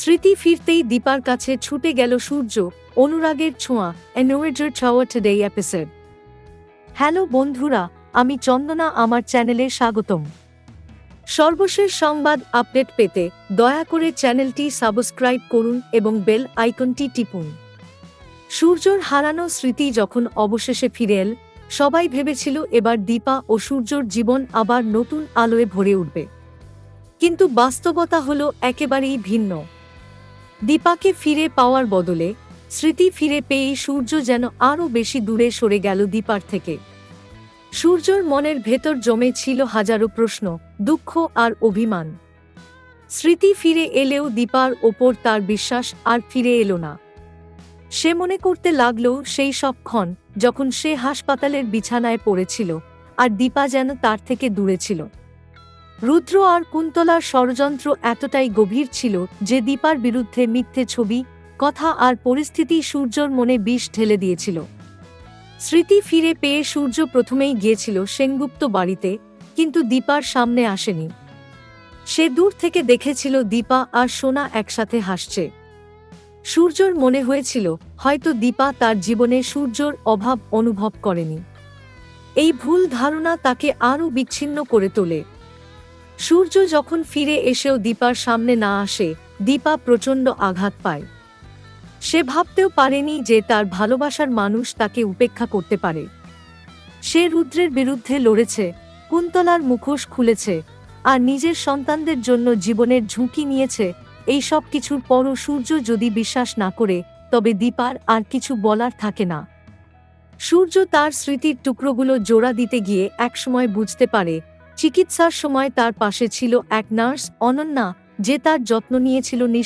স্মৃতি ফিরতেই দীপার কাছে ছুটে গেল সূর্য, অনুরাগের ছোঁয়া এনোয়েজার ছাওয়া টুডে এপিসোড হ্যালো বন্ধুরা, আমি চন্দনা, আমার চ্যানেলে স্বাগতম। সর্বশেষ সংবাদ আপডেট পেতে দয়া করে চ্যানেলটি সাবস্ক্রাইব করুন এবং বেল আইকনটি টিপুন। সূর্যর হারানো স্মৃতি যখন অবশেষে ফিরে এল, সবাই ভেবেছিল এবার দীপা ও সূর্যর জীবন আবার নতুন আলোয় ভরে উঠবে। কিন্তু বাস্তবতা হলো একেবারেই ভিন্ন। দীপাকে ফিরে পাওয়ার বদলে স্মৃতি ফিরে পেয়েই সূর্য যেন আরও বেশি দূরে সরে গেল দীপার থেকে। সূর্যর মনের ভেতর জমে ছিল হাজারো প্রশ্ন, দুঃখ আর অভিমান। স্মৃতি ফিরে এলেও দীপার ওপর তার বিশ্বাস আর ফিরে এলো না। সে মনে করতে লাগল সেই সব ক্ষণ যখন সে হাসপাতালের বিছানায় পড়েছিল আর দীপা যেন তার থেকে দূরে ছিল। রুদ্র আর কুন্তলার ষড়যন্ত্র এতটাই গভীর ছিল যে দীপার বিরুদ্ধে মিথ্যে ছবি, কথা আর পরিস্থিতি সূর্যর মনে বিষ ঢেলে দিয়েছিল। স্মৃতি ফিরে পেয়ে সূর্য প্রথমেই গিয়েছিল সেনগুপ্ত বাড়িতে, কিন্তু দীপার সামনে আসেনি। সে দূর থেকে দেখেছিল দীপা আর সোনা একসাথে হাসছে। সূর্যর মনে হয়েছিল, হয়তো দীপা তার জীবনে সূর্যর অভাব অনুভব করেনি। এই ভুল ধারণা তাকে আরও বিচ্ছিন্ন করে তোলে। সূর্য যখন ফিরে এসেও দীপার সামনে না আসে, দীপা প্রচণ্ড আঘাত পায়। সে ভাবতেও পারেনি যে তার ভালোবাসার মানুষ তাকে উপেক্ষা করতে পারে। সে রুদ্রের বিরুদ্ধে লড়েছে, কুন্তলার মুখোশ খুলেছে আর নিজের সন্তানদের জন্য জীবনের ঝুঁকি নিয়েছে। এই সব কিছুর পরও সূর্য যদি বিশ্বাস না করে, তবে দীপার আর কিছু বলার থাকে না। সূর্য তার স্মৃতির টুকরোগুলো জোড়া দিতে গিয়ে একসময় বুঝতে পারে চিকিৎসার সময় তার পাশে ছিল এক নার্স অনন্যা যে তার যত্ন নিয়েছিল নিঃ